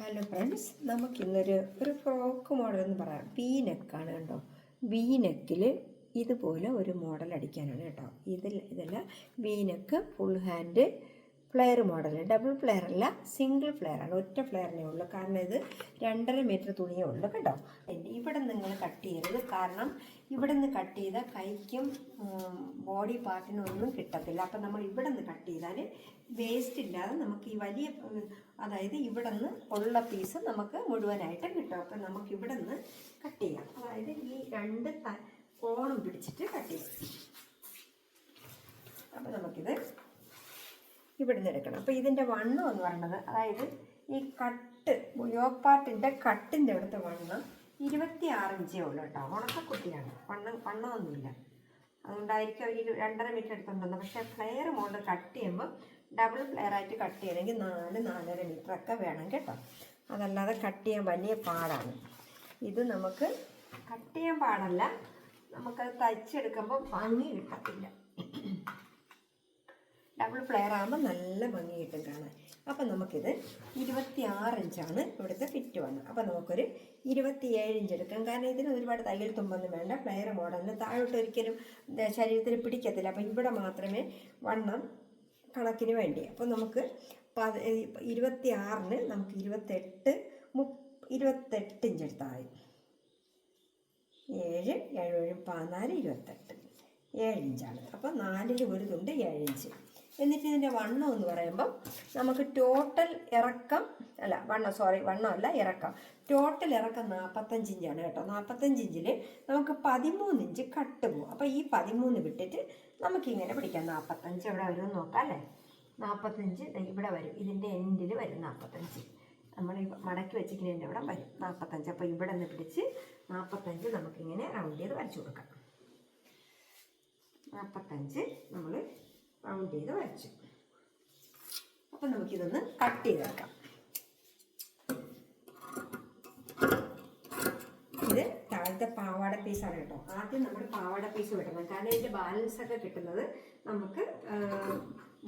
Hello friends നമുക്കിന്നൊരു ഒരു frock model എന്ന് പറയാം. വി നെക്കാണ് കേട്ടോ. വി നെക്കിൽ ഇതുപോലെ ഒരു മോഡൽ അടിക്കാനാണ് കേട്ടോ. ഇതിൽ ഇതല്ല V neck full hand flare model double flare അല്ല സിംഗിൾ ഫ്ലെയർ ആണ്. ഒറ്റ ഫ്ലെയറിനേ ഉള്ളൂ. കാരണം ഇത് രണ്ടര മീറ്റർ തുണിയേ ഉള്ളൂ കേട്ടോ. ഇവിടെ നിങ്ങൾ കട്ട് ചെയ്യരുത്. കാരണം ഇവിടെ നിന്ന് കട്ട് ചെയ്താൽ കൈക്കും ബോഡി പാർട്ടിനും ഒന്നും കിട്ടത്തില്ല. അപ്പം നമ്മൾ ഇവിടെ നിന്ന് കട്ട് ചെയ്താൽ വേസ്റ്റ് ഇല്ലാതെ നമുക്ക് ഈ വലിയ അതായത് ഇവിടെ നിന്ന് ഉള്ള പീസ് നമുക്ക് മുഴുവനായിട്ട് കിട്ടും. അപ്പം നമുക്ക് ഇവിടെ നിന്ന് കട്ട് ചെയ്യാം. അതായത് ഈ രണ്ട് കോണും പിടിച്ചിട്ട് കട്ട് ചെയ്യാം. അപ്പം നമുക്കിത് ഇവിടുന്ന് എടുക്കണം. അപ്പോൾ ഇതിന്റെ വണ്ണം എന്ന് പറയുന്നത് അതായത് ഈ കട്ട് യോഗ് പാർട്ടിന്റെ കട്ടിന്റെ അടുത്ത് വണ്ണം ഇരുപത്തി ആറ് ഇഞ്ചേ ഉള്ളൂ കേട്ടോ. ഉണക്കക്കുട്ടിയാണ് വണ്ണം വണ്ണമൊന്നുമില്ല. അതുകൊണ്ടായിരിക്കും അവർ ഇരു- രണ്ടര മീറ്റർ എടുത്തുണ്ടെന്ന് പക്ഷേ ഫ്ലെയർ മോണ്ട് കട്ട് ചെയ്യുമ്പോൾ ഡബിൾ ഫ്ലെയർ ആയിട്ട് കട്ട് ചെയ്യണമെങ്കിൽ നാല് നാലര മീറ്റർ ഒക്കെ വേണം കേട്ടോ. അതല്ലാതെ കട്ട് ചെയ്യാൻ വലിയ പാടാണ്. ഇത് നമുക്ക് കട്ട് ചെയ്യാൻ പാടല്ല. നമുക്കത് തയ്ച്ചെടുക്കുമ്പോൾ ഭംഗി കിട്ടത്തില്ല. ഡബിൾ ഫ്ലെയർ ആകുമ്പോൾ നല്ല ഭംഗി കിട്ടും കാണാൻ. അപ്പം നമുക്കിത് ഇരുപത്തി ആറ് ഇഞ്ചാണ് ഇവിടുത്തെ ഫിറ്റ് വന്നത്. അപ്പം നമുക്കൊരു ഇരുപത്തിയേഴ് ഇഞ്ച് എടുക്കാം. കാരണം ഇതിന് ഒരുപാട് തയ്യൽ തുമ്പൊന്നും വേണ്ട. ഫ്ലെയർ മോഡലിന് താഴോട്ട് ഒരിക്കലും ശരീരത്തിന് പിടിക്കത്തില്ല. അപ്പം ഇവിടെ മാത്രമേ വണ്ണം കണക്കിന് വേണ്ടി അപ്പോൾ നമുക്ക് പത് ഇരുപത്തി ആറിന് നമുക്ക് ഇരുപത്തെട്ട് മു ഇരുപത്തെട്ട് ഇഞ്ച് എടുത്താൽ മതി. ഏഴ് ഏഴ് പതിനാല് ഇരുപത്തെട്ട്. ഏഴ് ഇഞ്ചാണ്. അപ്പോൾ നാലിൽ ഒരു തുണ്ട് ഏഴ് ഇഞ്ച്. എന്നിട്ട് ഇതിന്റെ വണ്ണം എന്ന് പറയുമ്പം നമുക്ക് ടോട്ടൽ ഇറക്കം അല്ല വണ്ണം സോറി വണ്ണം അല്ല ഇറക്കം. ടോട്ടൽ ഇറക്കം നാൽപ്പത്തഞ്ച് ഇഞ്ചാണ് കേട്ടോ. നാൽപ്പത്തഞ്ച് ഇഞ്ചിൽ നമുക്ക് പതിമൂന്ന് ഇഞ്ച് കട്ട് പോകും അപ്പോൾ ഈ പതിമൂന്ന് വിട്ടിട്ട് നമുക്കിങ്ങനെ പിടിക്കാം. നാൽപ്പത്തഞ്ച് എവിടെ വരുമെന്ന് നോക്കാം അല്ലേ? നാൽപ്പത്തഞ്ച് ഇവിടെ വരും. ഇതിന്റെ എൻഡിൽ വരും നാൽപ്പത്തഞ്ച് നമ്മൾ ഈ മടക്കി വെച്ചിരിക്കുന്നതിന്റെ ഇവിടെ വരും. നാൽപ്പത്തഞ്ച് അപ്പോൾ ഇവിടെ നിന്ന് പിടിച്ച് നാൽപ്പത്തഞ്ച് നമുക്കിങ്ങനെ റൗണ്ട് ചെയ്ത് വരച്ചു കൊടുക്കാം. നാൽപ്പത്തഞ്ച് നമ്മൾ റൗണ്ട് ചെയ്ത് വരച്ചു. അപ്പം നമുക്കിതൊന്ന് കട്ട് ചെയ്ത് വെക്കാം. ഇത് താഴത്തെ പാവാട പീസാണ് കേട്ടോ. ആദ്യം നമ്മൾ പാവാട പീസ് വെട്ടണം. കാരണം ഇതിന്റെ ബാലൻസ് ഒക്കെ കിട്ടുന്നത് നമുക്ക്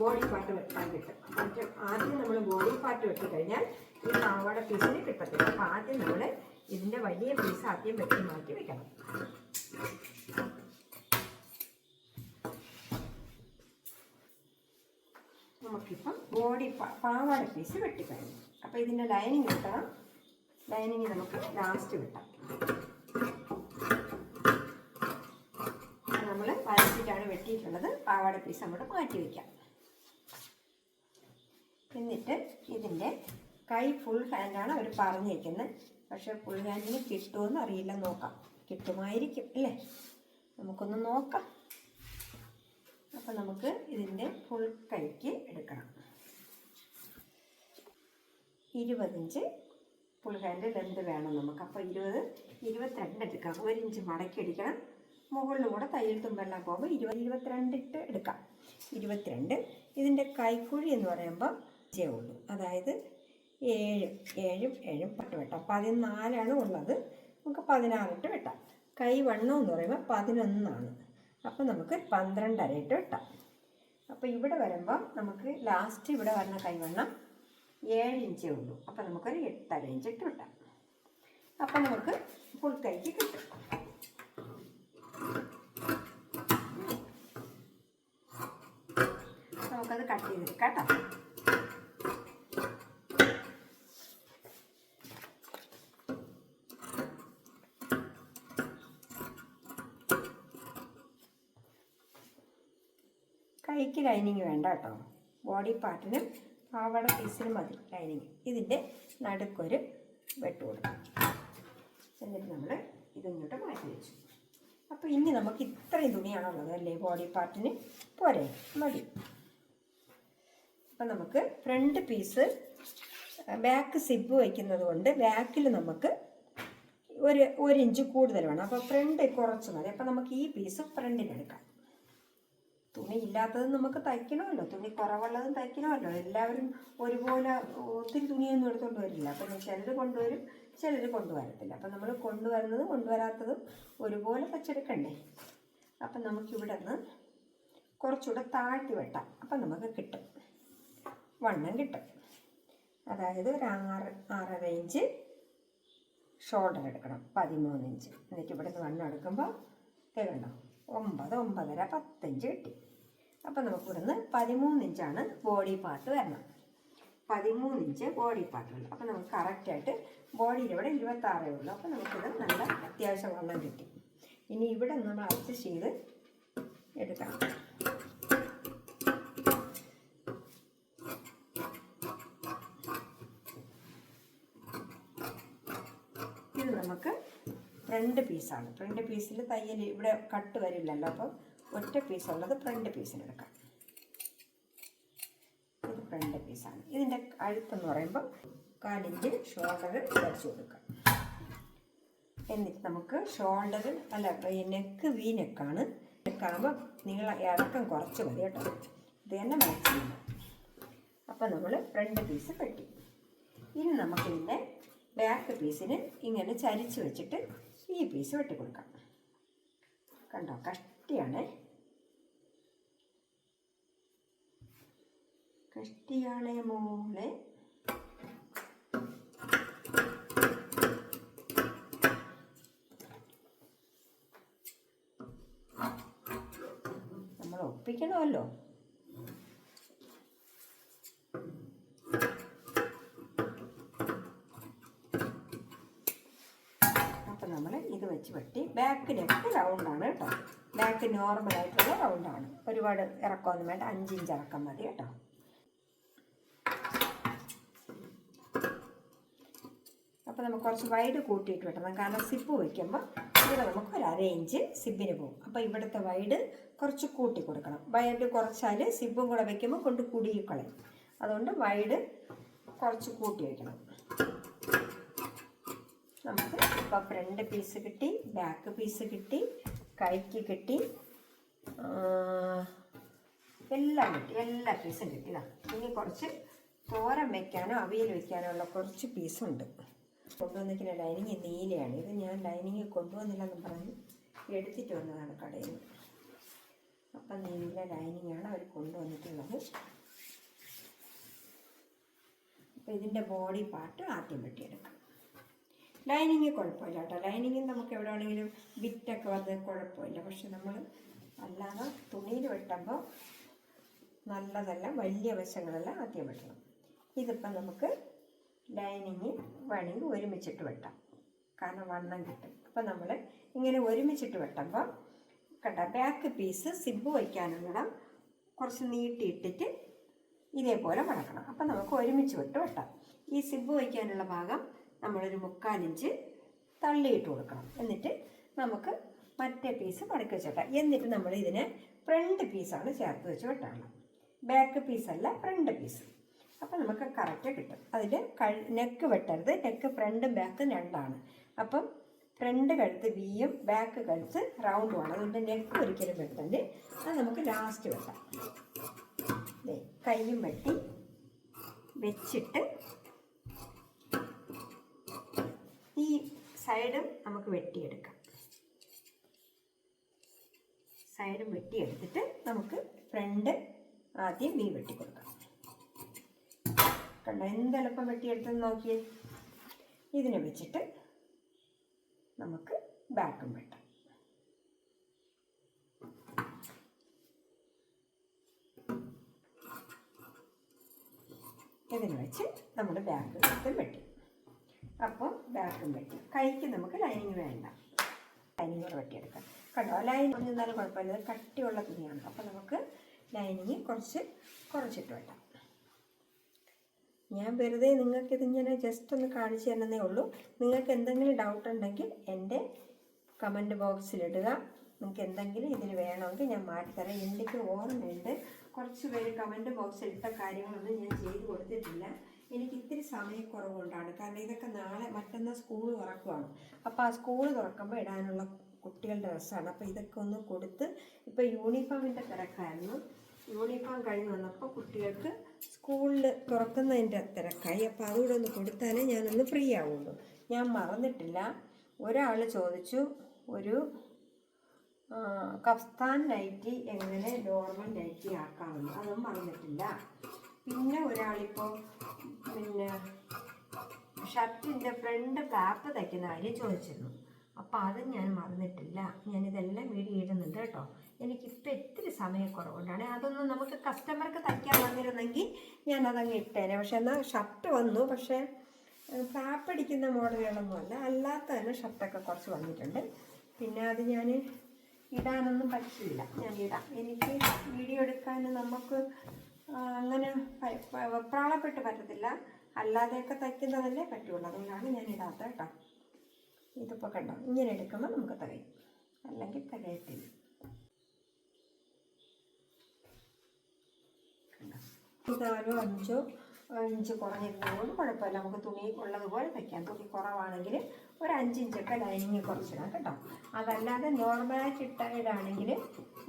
ബോഡി പാർട്ട് വെട്ടാൻ കിട്ടും. ആദ്യം നമ്മൾ ബോഡി പാർട്ട് വെട്ടി കഴിഞ്ഞാൽ ഈ പാവാട പീസിന് കിട്ടത്തില്ല. അപ്പം ആദ്യം നമ്മൾ ഇതിന്റെ വലിയ പീസ് ആദ്യം വെട്ടി മാറ്റി വെക്കണം. നമുക്കിപ്പം ബോഡി പാവാട പീസ് വെട്ടിക്കഴിഞ്ഞു. അപ്പോൾ ഇതിന്റെ ലൈനിങ് കിട്ടണം ലൈനിങ് നമുക്ക് ലാസ്റ്റ് വെട്ടാം. നമ്മൾ വരച്ചിട്ടാണ് വെട്ടിയിട്ടുള്ളത്. പാവാട പീസ് അങ്ങോട്ട് മാറ്റി വയ്ക്കാം എന്നിട്ട് ഇതിന്റെ കൈ ഫുൾ ഹാൻഡാണ് അവർ പറഞ്ഞിരിക്കുന്നത് പക്ഷേ ഫുൾ ഹാൻഡിന് കിട്ടുമെന്ന് അറിയില്ല. നോക്കാം. കിട്ടുമായിരിക്കും അല്ലേ? നമുക്കൊന്ന് നോക്കാം. അപ്പം നമുക്ക് ഇതിന്റെ ഫുൾ കൈക്ക് എടുക്കണം. ഇരുപതിഞ്ച് ഫുൾ ലെന്ത് വേണം നമുക്ക്. അപ്പോൾ ഇരുപത് ഇരുപത്തിരണ്ട് എടുക്കാം. ഒരു ഇഞ്ച് മടക്കി അടിക്കണം. മുകളിലും കൂടെ തയ്യൽ തുമ്പെല്ലാം പോകുമ്പോൾ ഇരുപത് ഇരുപത്തിരണ്ട് ഇട്ട് എടുക്കാം. ഇരുപത്തിരണ്ട്. ഇതിന്റെ കൈക്കുഴി എന്ന് പറയുമ്പോൾ ഇഞ്ചേ ഉള്ളൂ. അതായത് ഏഴ് ഏഴും ഏഴും പട്ട് വെട്ടാം. പതിനാലാണ് ഉള്ളത്. നമുക്ക് പതിനാറിട്ട് വെട്ടാം. കൈ വണ്ണം എന്ന് പറയുമ്പോൾ പതിനൊന്നാണ്. അപ്പോൾ നമുക്ക് പന്ത്രണ്ടര ഇട്ട് വെട്ടാം. അപ്പോൾ ഇവിടെ വരുമ്പം നമുക്ക് ലാസ്റ്റ് ഇവിടെ വരുന്ന കൈവണ്ണം ഏഴ് ഇഞ്ചേ ഉള്ളൂ. അപ്പോൾ നമുക്കൊരു എട്ടര ഇഞ്ച് ഇട്ട് വെട്ടാം. അപ്പം നമുക്ക് ഫുൾ കൈക്ക് കിട്ടും. നമുക്കത് കട്ട് ചെയ്തെടുക്കാം കേട്ടോ. കൈക്ക് ലൈനിങ് വേണ്ട കേട്ടോ ബോഡി പാർട്ടിനും പാവട പീസിനും മതി ലൈനിങ് ഇതിന്റെ നടുക്കൊരു വെട്ട് കൊടുക്കും. എന്നിട്ട് നമ്മൾ ഇതിങ്ങോട്ട് മാറ്റി വെച്ചു. അപ്പോൾ ഇനി നമുക്ക് ഇത്രയും തുണിയാണുള്ളത് അല്ലേ? ബോഡി പാർട്ടിന് പോരെ. മതി. അപ്പം നമുക്ക് ഫ്രണ്ട് പീസ് ബാക്ക് സിബ് വയ്ക്കുന്നത് കൊണ്ട് ബാക്കിൽ നമുക്ക് ഒരു ഒരു ഇഞ്ച് കൂടുതൽ വേണം. അപ്പോൾ ഫ്രണ്ട് കുറച്ച് മതി. അപ്പോൾ നമുക്ക് ഈ പീസ് ഫ്രണ്ടിലെടുക്കാം തുണി ഇല്ലാത്തത് നമുക്ക് തയ്ക്കണമല്ലോ. തുണി കുറവുള്ളതും തയ്ക്കണമല്ലോ. എല്ലാവരും ഒരുപോലെ ഒത്തിരി തുണിയൊന്നും എടുത്തുകൊണ്ട് വരില്ല. അപ്പം ചിലർ കൊണ്ടുവരും ചിലർ കൊണ്ടുവരത്തില്ല. അപ്പം നമ്മൾ കൊണ്ടുവരുന്നതും കൊണ്ടുവരാത്തതും ഒരുപോലെ തച്ചെടുക്കണ്ടേ അപ്പം നമുക്കിവിടെ നിന്ന് കുറച്ചുകൂടെ താഴ്ത്തി വെട്ടാം. അപ്പം നമുക്ക് കിട്ടും. വണ്ണം കിട്ടും. അതായത് ഒരു ആറ് ആറര ഇഞ്ച് ഷോൾഡർ എടുക്കണം. പതിമൂന്ന് ഇഞ്ച്. എന്നിട്ട് ഇവിടുന്ന് വണ്ണം എടുക്കുമ്പോൾ കണ്ടോ? ഒമ്പത് ഒമ്പതര പത്തഞ്ച് കിട്ടി. അപ്പോൾ നമുക്ക് ഇവിടുന്ന് പതിമൂന്ന് ഇഞ്ചാണ് ബോഡി പാർട്ട് വരണം. പതിമൂന്ന് ഇഞ്ച് ബോഡി പാർട്ടുള്ളൂ അപ്പോൾ നമുക്ക് കറക്റ്റായിട്ട് ബോഡിയിൽ ഇവിടെ ഇരുപത്താറേ ഉള്ളൂ. അപ്പം നമുക്കിത് നല്ല അത്യാവശ്യം വണ്ണം കിട്ടി. ഇനി ഇവിടെ നമ്മൾ അഡ്ജസ്റ്റ് ചെയ്ത് എടുക്കണം ഇത് നമുക്ക് ഫ്രണ്ട് പീസാണ്. ഫ്രണ്ട് പീസിൽ തയ്യൽ ഇവിടെ കട്ട് വരില്ലല്ലോ അപ്പം ഒറ്റ പീസുള്ളത് ഫ്രണ്ട് പീസിനെടുക്കാം ഇത് ഫ്രണ്ട് പീസാണ്. ഇതിന്റെ അഴുത്തെന്ന് പറയുമ്പോൾ കാലിഞ്ച് ഷോൾഡർ വരച്ചു കൊടുക്കാം. എന്നിട്ട് നമുക്ക് ഷോൾഡർ അല്ല നെക്ക് വി നെക്കാണ്. നെക്കാകുമ്പോൾ നിങ്ങൾ ഇറക്കം കുറച്ച് മതി കേട്ടോ. ഇത് തന്നെ മാക്സിമം. അപ്പം അപ്പോൾ നമ്മൾ ഫ്രണ്ട് പീസ് വെട്ടി ഇനി നമുക്കിതിന്റെ ബാക്ക് പീസിന് ഇങ്ങനെ ചരിച്ച് വെച്ചിട്ട് ഈ പീസ് വെട്ടി കൊടുക്കാം. കണ്ടോ? കഷ്ടിയാണേ. കഷ്ടിയാണേ മോളെ. നമ്മൾ ഒപ്പിക്കണമല്ലോ അപ്പം നമ്മൾ ഇത് വെച്ച് വെട്ടി ബാക്ക് നെക്ക് റൗണ്ടാണ് കേട്ടോ. ബാക്ക് നോർമൽ ആയിട്ടുള്ള റൗണ്ടാണ് ഒരുപാട് ഇറക്കമൊന്നും വേണ്ട. അഞ്ചിഞ്ച് ഇറക്കം മതി കേട്ടോ. അപ്പോൾ നമുക്ക് കുറച്ച് വൈഡ് കൂട്ടിയിട്ട് വെട്ടണം. കാരണം സിപ്പ് വയ്ക്കുമ്പോൾ ഇവിടെ നമുക്ക് ഒരു അര ഇഞ്ച് സിബിന് പോകും. അപ്പോൾ ഇവിടുത്തെ വൈഡ് കുറച്ച് കൂട്ടി കൊടുക്കണം. വൈഡ് കുറച്ചാൽ സിബും കൂടെ വയ്ക്കുമ്പോൾ കൊണ്ട് കുടുങ്ങിക്കളയും അതുകൊണ്ട് വൈഡ് കുറച്ച് കൂട്ടി വയ്ക്കണം ഇപ്പോൾ ഫ്രണ്ട് പീസ് കിട്ടി ബാക്ക് പീസ് കിട്ടി കൈക്ക് കിട്ടി. എല്ലാം കിട്ടി എല്ലാ പീസും കിട്ടി. ഇനി കുറച്ച് തോരൻ വെക്കാനോ അവിയൽ വെക്കാനോ ഉള്ള കുറച്ച് പീസുണ്ട് കൊണ്ടുവന്നിരിക്കുന്ന ലൈനിങ് നീലയാണ്. ഇത് ഞാൻ ലൈനിങ് കൊണ്ടുവന്നില്ലെന്ന് പറഞ്ഞ് എടുത്തിട്ട് വന്നതാണ് കടയിൽ അപ്പം നീല ലൈനിങ്ങാണ് അവർ കൊണ്ടുവന്നിട്ടുള്ളത്. അപ്പം ഇതിന്റെ ബോഡി പാർട്ട് ആദ്യം വെട്ടിയെടുക്കാം. ലൈനിങ് കുഴപ്പമില്ല കേട്ടോ. ലൈനിങ് നമുക്ക് എവിടെ വേണമെങ്കിലും ബിറ്റൊക്കെ വന്ന് കുഴപ്പമില്ല. പക്ഷെ നമ്മൾ അല്ലാതെ തുണിയിൽ വെട്ടുമ്പോൾ നല്ലതല്ല വലിയ വശങ്ങളെല്ലാം ആദ്യം വെട്ടണം. ഇതിപ്പം നമുക്ക് ലൈനിങ് വേണമെങ്കിൽ ഒരുമിച്ചിട്ട് വെട്ടാം. കാരണം വണ്ണം കിട്ടും. അപ്പം നമ്മൾ ഇങ്ങനെ ഒരുമിച്ചിട്ട് വെട്ടുമ്പോൾ കണ്ട ബാക്ക് പീസ് സിബ് വയ്ക്കാനുള്ള കുറച്ച് നീട്ടിയിട്ടിട്ട് ഇതേപോലെ മടക്കണം. അപ്പം നമുക്ക് ഒരുമിച്ച് വിട്ട് വെട്ടാം. ഈ സിബ് വയ്ക്കാനുള്ള ഭാഗം നമ്മളൊരു മുക്കാലിഞ്ച് തള്ളിയിട്ട് കൊടുക്കണം. എന്നിട്ട് നമുക്ക് മറ്റേ പീസ് മടക്കി വെച്ചോട്ടെ എന്നിട്ട് നമ്മൾ ഇതിനെ ഫ്രണ്ട് പീസാണ് ചേർത്ത് വെച്ച് വെട്ടണം ബാക്ക് പീസല്ല ഫ്രണ്ട് പീസ് അപ്പോൾ നമുക്ക് കറക്റ്റ് കിട്ടും. അതിൽ നെക്ക് വെട്ടരുത്. നെക്ക് ഫ്രണ്ടും ബാക്കും രണ്ടാണ്. അപ്പം ഫ്രണ്ട് കഴുത്ത് വിയും ബാക്ക് കഴുത്ത് റൗണ്ടുമാണ് അതുകൊണ്ട് നെക്ക് ഒരിക്കലും വെട്ടണ്ട് അത് നമുക്ക് ലാസ്റ്റ് വെട്ടാം. കയ്യും കൈയും വെട്ടി വെച്ചിട്ട് ഈ സൈഡും നമുക്ക് വെട്ടിയെടുക്കാം. സൈഡും വെട്ടിയെടുത്തിട്ട് നമുക്ക് ഫ്രണ്ട് ആദ്യം വി വെട്ടി കൊടുക്കാം കണ്ടോ എന്തെളുപ്പം വെട്ടിയെടുത്തെന്ന് നോക്കിയേ? ഇതിനെ വെച്ചിട്ട് നമുക്ക് ബാക്കും വെട്ടാം. ഇതിനെ വെച്ച് നമ്മുടെ ബാക്ക് വെട്ടും വെട്ടി. അപ്പോൾ ബാക്കും വെട്ടി കൈക്ക് നമുക്ക് ലൈനിങ് വേണ്ട. ലൈനിങ് വെട്ടിയെടുക്കാം. കണ്ടോ? ലൈൻ ഒന്നിരുന്നാലും കുഴപ്പമില്ല. കട്ടിയുള്ള തുണിയാണ്. അപ്പോൾ നമുക്ക് ലൈനിങ് കുറച്ച് കുറച്ചിട്ട് വെട്ടാം ഞാൻ വെറുതെ നിങ്ങൾക്ക് ഇതിങ്ങനെ ജസ്റ്റ് ഒന്ന് കാണിച്ചു തരുന്നതേ ഉള്ളൂ. നിങ്ങൾക്ക് എന്തെങ്കിലും ഡൗട്ട് ഉണ്ടെങ്കിൽ എന്റെ കമന്റ് ബോക്സിലിടുക നിങ്ങൾക്ക് എന്തെങ്കിലും ഇതിൽ വേണമെങ്കിൽ ഞാൻ മാറ്റിത്തരാം എനിക്ക് ഓർമ്മയുണ്ട്. കുറച്ച് പേര് കമന്റ് ബോക്സിൽ ഇട്ട കാര്യങ്ങളൊന്നും ഞാൻ ചെയ്തു കൊടുത്തിട്ടില്ല. എനിക്ക് ഇത്തിരി സമയക്കുറവുകൊണ്ടാണ്. കാരണം ഇതൊക്കെ നാളെ മറ്റന്നാൾ സ്കൂൾ തുറക്കുവാണ്. അപ്പോൾ ആ സ്കൂൾ തുറക്കുമ്പോൾ ഇടാനുള്ള കുട്ടികളുടെ ഡ്രസ്സാണ് അപ്പോൾ ഇതൊക്കെ ഒന്ന് കൊടുത്ത് ഇപ്പോൾ യൂണിഫോമിന്റെ തിരക്കായിരുന്നു. യൂണിഫോം കഴിഞ്ഞ് വന്നപ്പോൾ കുട്ടികൾക്ക് സ്കൂളിൽ തുറക്കുന്നതിന്റെ തിരക്കായി. അപ്പോൾ അതുകൂടെ ഒന്ന് കൊടുത്താലേ ഞാനൊന്ന് ഫ്രീ ആവുള്ളൂ. ഞാൻ മറന്നിട്ടില്ല. ഒരാൾ ചോദിച്ചു ഒരു കഫ്താൻ നൈറ്റി എങ്ങനെ നോർമൽ നൈറ്റി ആക്കാമെന്ന്? അതും മറന്നിട്ടില്ല. പിന്നെ ഒരാളിപ്പോൾ പിന്നെ ഷർട്ടിന്റെ ഫ്രണ്ട് ഫ്ലാപ്പ് തയ്ക്കുന്ന കാര്യം ചോദിച്ചിരുന്നു. അപ്പോൾ അത് ഞാൻ മറന്നിട്ടില്ല. ഞാനിതെല്ലാം വീഡിയോ ഇടുന്നുണ്ട് കേട്ടോ. എനിക്കിപ്പോൾ ഇത്തിരി സമയക്കുറവുകൊണ്ടാണ് അതൊന്നും നമുക്ക് കസ്റ്റമർക്ക് തയ്ക്കാൻ വന്നിരുന്നെങ്കിൽ ഞാനതങ്ങ് ഇട്ടേനെ. പക്ഷെ എന്നാൽ ഷർട്ട് വന്നു. പക്ഷേ ഫ്ലാപ്പ് അടിക്കുന്ന മോഡലുകളൊന്നുമല്ല അല്ലാത്ത തന്നെ ഷർട്ടൊക്കെ കുറച്ച് വന്നിട്ടുണ്ട്. പിന്നെ അത് ഞാൻ ഇടാനൊന്നും പറ്റില്ല ഞാൻ ഇടാം. എനിക്ക് വീഡിയോ എടുക്കാൻ നമുക്ക് അങ്ങനെ പ- പ- വെപ്രാളപ്പെട്ട് പറ്റത്തില്ല. അല്ലാതെയൊക്കെ തയ്ക്കുന്നതല്ലേ പറ്റുള്ളൂ. അതുകൊണ്ടാണ് ഞാൻ ഇടാത്തത് കേട്ടോ. ഇതിപ്പോൾ കണ്ടോ? ഇങ്ങനെ എടുക്കുമ്പോൾ നമുക്ക് തകയും അല്ലെങ്കിൽ തകയത്തില്ല നാലോ അഞ്ചോ ഇഞ്ച് കുറഞ്ഞിരുന്നതുകൊണ്ട് കുഴപ്പമില്ല. നമുക്ക് തുണി ഉള്ളതുപോലെ തയ്ക്കാം. തുണി കുറവാണെങ്കിൽ ഒരു അഞ്ചിഞ്ചൊക്കെ ലൈനിങ് കുറച്ചിടാം കേട്ടോ. അതല്ലാതെ നോർമലായിട്ട് ഇട്ട ഇടാണെങ്കിൽ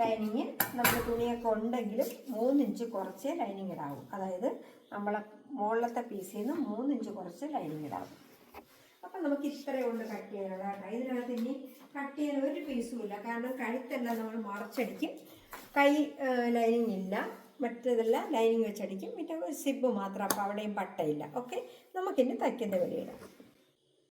ലൈനിങ് നമ്മൾ തുണിയൊക്കെ ഉണ്ടെങ്കിൽ മൂന്നിഞ്ച് കുറച്ച് ലൈനിങ് ഇടാവും. അതായത് നമ്മളെ മുകളിലത്തെ പീസിൽ നിന്ന് മൂന്നിഞ്ച് കുറച്ച് ലൈനിങ് ഇടാവും. അപ്പം നമുക്ക് ഇത്രയേ ഉള്ളൂ കട്ട് ചെയ്യാനുള്ള കേട്ടോ. ഇതിനകത്ത് ഇനി കട്ട് ചെയ്യാൻ ഒരു പീസും ഇല്ല. കാരണം കഴുത്തെല്ലാം നമ്മൾ മറച്ചടിക്കും. കൈ ലൈനിങ് ഇല്ല. മറ്റേതെല്ലാം ലൈനിങ് വെച്ചടിക്കും. പിന്നെ സിബ് മാത്രം അപ്പോൾ അവിടെയും പട്ടയില്ല. ഓക്കെ നമുക്കിനി തയ്ക്കുന്ന വെളിയിടാം